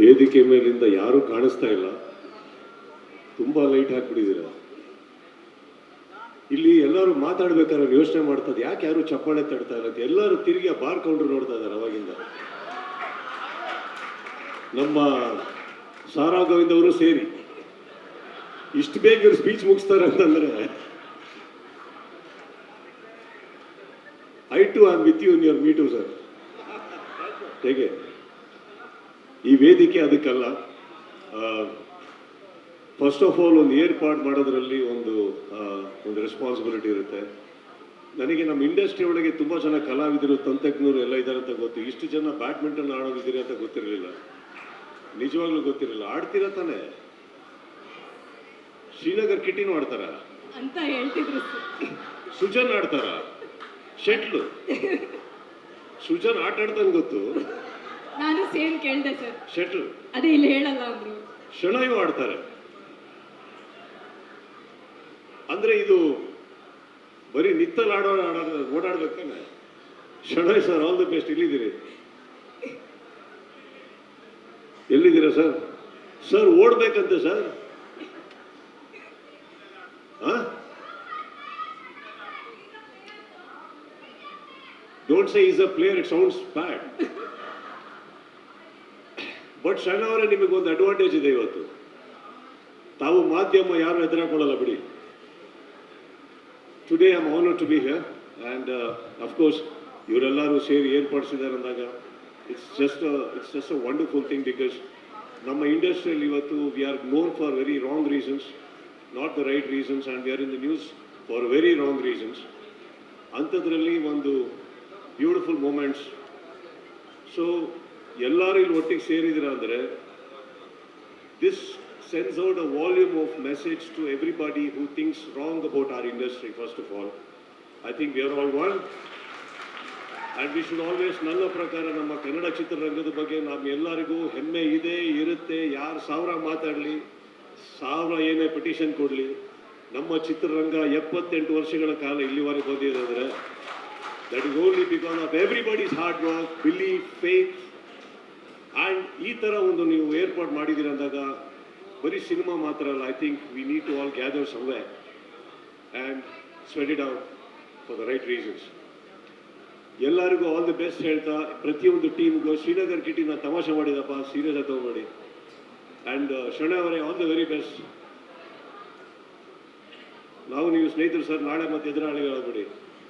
ವೇದಿಕೆ ಮೇಲಿಂದ ಯಾರೂ ಕಾಣಿಸ್ತಾ ಇಲ್ಲ. ತುಂಬಾ ಲೈಟ್ ಹಾಕ್ಬಿಟ್ಟಿದ್ದೀರ? ಇಲ್ಲಿ ಎಲ್ಲರೂ ಮಾತಾಡ್ಬೇಕಾದ್ರೆ ಯೋಚನೆ ಮಾಡ್ತದ ಯಾಕೆ ಯಾರು ಚಪ್ಪಾಳೆ ತಡ್ತಾ ಇಲ್ಲ ಎಲ್ಲರೂ ತಿರುಗಿ ಆ ಬಾರ್ ಕೌಂಟರ್ ನೋಡ್ತಾ ಇದ್ದಾರೆ ಅವಾಗಿಂದ. ನಮ್ಮ ಸಾರಾ ಗೋವಿಂದ್ ಅವರು ಸೇರಿ. ಇಷ್ಟು ಬೇಗ ಇವ್ರು ಸ್ಪೀಚ್ ಮುಗಿಸ್ತಾರೆ ಅಂತಂದ್ರೆ I too am with you in your me too sir ಹೇಗೆ? ಈ ವೇದಿಕೆ ಅದಕ್ಕಲ್ಲ. ಫಸ್ಟ್ ಆಫ್ ಆಲ್ ಒಂದು ಏರ್ಪಾಡು ಮಾಡೋದ್ರಲ್ಲಿ ಒಂದು ಒಂದು ರೆಸ್ಪಾನ್ಸಿಬಿಲಿಟಿ ಇರುತ್ತೆ. ನನಗೆ ನಮ್ಮ ಇಂಡಸ್ಟ್ರಿ ಒಳಗೆ ತುಂಬ ಜನ ಕಲಾವಿದರು ತಂತ್ರಜ್ಞರು ಎಲ್ಲ ಇದ್ದಾರೆ ಅಂತ ಗೊತ್ತು. ಇಷ್ಟು ಜನ ಬ್ಯಾಡ್ಮಿಂಟನ್ ಆಡೋದಿದ್ದೀರಿ ಅಂತ ಗೊತ್ತಿರಲಿಲ್ಲ. ನಿಜವಾಗ್ಲೂ ಗೊತ್ತಿರಲಿಲ್ಲ. ಆಡ್ತೀರಾ ತಾನೆ? ಶ್ರೀನಗರ್ ಕಿಟಿನೂ ಆಡ್ತಾರ? ಅಂತ ಹೇಳ್ತಿದ್ರು ಸುಜನ್ ಆಡ್ತಾರ? ಶೆಟ್ಲು? ಸುಜನ್ ಆಟ ಆಡ್ತಾನೆ ಗೊತ್ತು. ನಾನು ಸೇಮ್ ಕೇಳ್ದೆ ಸರ್. ಶೆಟ್ಲ್. ಅದೇ ಇಲ್ಲಿ ಹೇಳಲ್ಲ ಅಂದ್ರು ಶೆಣಯು ಆಡ್ತಾರೆ. ಅಂದ್ರೆ ಇದು ಬರೀ ನಿತ್ತಲ್ ಆಡೋ ಆಡೋದು ಓಡಾಡ್ಬೇಕಾನೆ? ಶಣಯ್ ಸರ್ ಆಲ್ ದಿ ಬೆಸ್ಟ್ ಇಲ್ಲಿದ್ದೀರಿ ಎಲ್ಲಿದ್ದೀರಾ sir? Sir ಓಡ್ಬೇಕಂತೆ sir. Don't say is a player it sounds bad but ಶರಣವರೇ ನಿಮಗೆ ಒಂದು ಅಡ್ವಾಂಟೇಜ್ ಇದೆ ಇವತ್ತು. ತಾವು ಮಾಧ್ಯಮ ಯಾರು ಎದುರಾಕೊಳ್ಳಲ್ಲ ಬಿಡಿ. Today I am honour to be here and of course ಇವರೆಲ್ಲರೂ ಸೇರಿ ಏರ್ಪಡಿಸಿದ್ದಾರೆ ಅಂದಾಗ it's just it's just a wonderful thing because ನಮ್ಮ ಇಂಡಸ್ಟ್ರಿಯಲ್ಲಿ ಇವತ್ತು we are known for very wrong reasons not the right reasons and we are in the news for very wrong reasons ಅಂಥದ್ರಲ್ಲಿ ಒಂದು beautiful moments so ಎಲ್ಲರೂ ಇಲ್ಲಿ ಒಟ್ಟಿಗೆ ಸೇರಿದ್ರ ಅಂದರೆ this sends out a volume of message to everybody who thinks wrong about our industry, first of all. I think we are all one. And we should always, ನನ್ನ ಪ್ರಕಾರ ನಮ್ಮ ಕನ್ನಡ ಚಿತ್ರರಂಗದ ಬಗ್ಗೆ ನಮ್ಮ ಎಲ್ಲರಿಗೂ ಹೆಮ್ಮೆ ಇದೆ ಇರುತ್ತೆ ಯಾರು ಸಾವಿರ ಮಾತಾಡಲಿ ಸಾವಿರ ಏನೇ ಪಿಟಿಷನ್ ಕೊಡಲಿ ನಮ್ಮ ಚಿತ್ರರಂಗ ಎಪ್ಪತ್ತೆಂಟು ವರ್ಷಗಳ ಕಾಲ ಇಲ್ಲಿವರೆಗೆ ಬಂದಿರೋದ್ರೆ that is only because of everybody's hard work belief faith and ಈ ಥರ ಒಂದು ನೀವು ಏರ್ಪಾಡು ಮಾಡಿದ್ದೀರ ಅಂದಾಗ ಬರೀ ಸಿನಿಮಾ ಮಾತ್ರ ಅಲ್ಲ I think we need to all gather someway and sweat it out for the right reasons ಎಲ್ಲರಿಗೂ ಆಲ್ ದಿ ಬೆಸ್ಟ್ ಹೇಳ್ತಾ, ಪ್ರತಿಯೊಂದು ಟೀಮ್ಗೂ ಶ್ರೀನಗರ್ ಕಿಟಿನ ತಮಾಷೆ ಮಾಡಿದಪ್ಪ ಸೀರಿಯಸ್ ಆಗಿ ತಗೊಬೇಡಿ ಆ್ಯಂಡ್ ಶರಣ ಅವರೇ ಆಲ್ ದ ವೆರಿ ಬೆಸ್ಟ್ ನಾವು ನೀವು ಸ್ನೇಹಿತರು ಸರ್, ನಾಳೆ ಮತ್ತೆ ಎದುರಾಳಿ ಹೇಳ್ಬಿಡಿ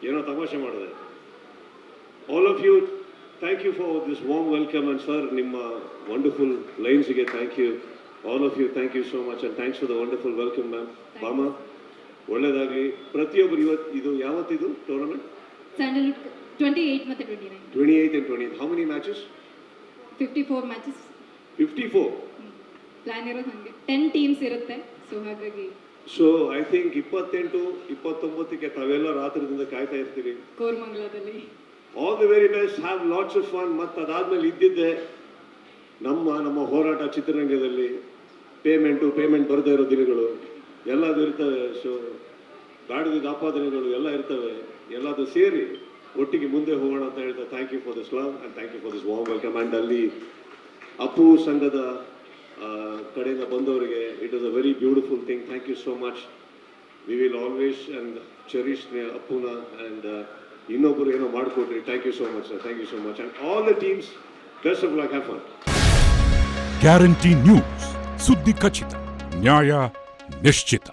ಏನೋ ತಮಾಷೆ ಮಾಡಿದೆ. All of you thank you for this warm welcome and sir ನಿಮ್ಮ wonderful ಲೈನ್ಸ್ಗೆ thank you all of you thank you so much and thanks for the wonderful welcome ma'am ಬಾಮ ಒಳ್ಳೇದಾಗಲಿ. ಪ್ರತಿಯೊಬ್ಬರು ಇವತ್ತು ಇದು ಯಾವತ್ತಿದು ಟೂರ್ನಮೆಂಟ್ ಸ್ಯಾಂಡಲ್ವುಡ್ ಟ್ವೆಂಟಿ ಏಯ್ಟ್ ಮತ್ತು twenty nine and twenty how many matches fifty four matches fifty four plan ಇರೋದು ಹಾಗೆ. Ten teams ಇರುತ್ತೆ. ಸೊ ಹಾಗಾಗಿ ಸೊ ಐ ಥಿಂಕ್ ಇಪ್ಪತ್ತೆಂಟು ಇಪ್ಪತ್ತೊಂಬತ್ತಕ್ಕೆ ತಾವೆಲ್ಲ ರಾತ್ರಿದಿಂದ ಕಾಯ್ತಾ ಇರ್ತೀವಿ ಕೋರ್ಮಂಗ್ಲದಲ್ಲಿ. All the very best have lots of fun ಮತ್ತು ಅದಾದ್ಮೇಲೆ ಇದ್ದಿದ್ದೆ ನಮ್ಮ ನಮ್ಮ ಹೋರಾಟ ಚಿತ್ರರಂಗದಲ್ಲಿ ಪೇಮೆಂಟು ಪೇಮೆಂಟ್ ಬರದೇ ಇರೋ ದಿನಗಳು. ಎಲ್ಲದು ಇರ್ತವೆ. ಸೊ ಗಾಡಿದ ಆಪಾದನೆಗಳು ಎಲ್ಲ ಇರ್ತವೆ. ಎಲ್ಲದು ಸೇರಿ ಒಟ್ಟಿಗೆ ಮುಂದೆ ಹೋಗೋಣ ಅಂತ ಹೇಳ್ತಾ thank you for this love and thank you for this warm welcome and ಅಲ್ಲಿ ಅಪ್ಪು ಸಂಘದ ಕಡೆಯಿಂದ ಬಂದವರಿಗೆ it is a very beautiful thing thank you so much we will always and cherish ಅಪ್ಪುನ and ಇನ್ನೊಬ್ಬರು ಏನೋ ಮಾಡಿಕೊಟ್ರಿ thank you so much sir thank you so much and all the teams best of luck fun guarantee news ಸುದ್ದಿ ಖಚಿತ ನ್ಯಾಯ ನಿಶ್ಚಿತ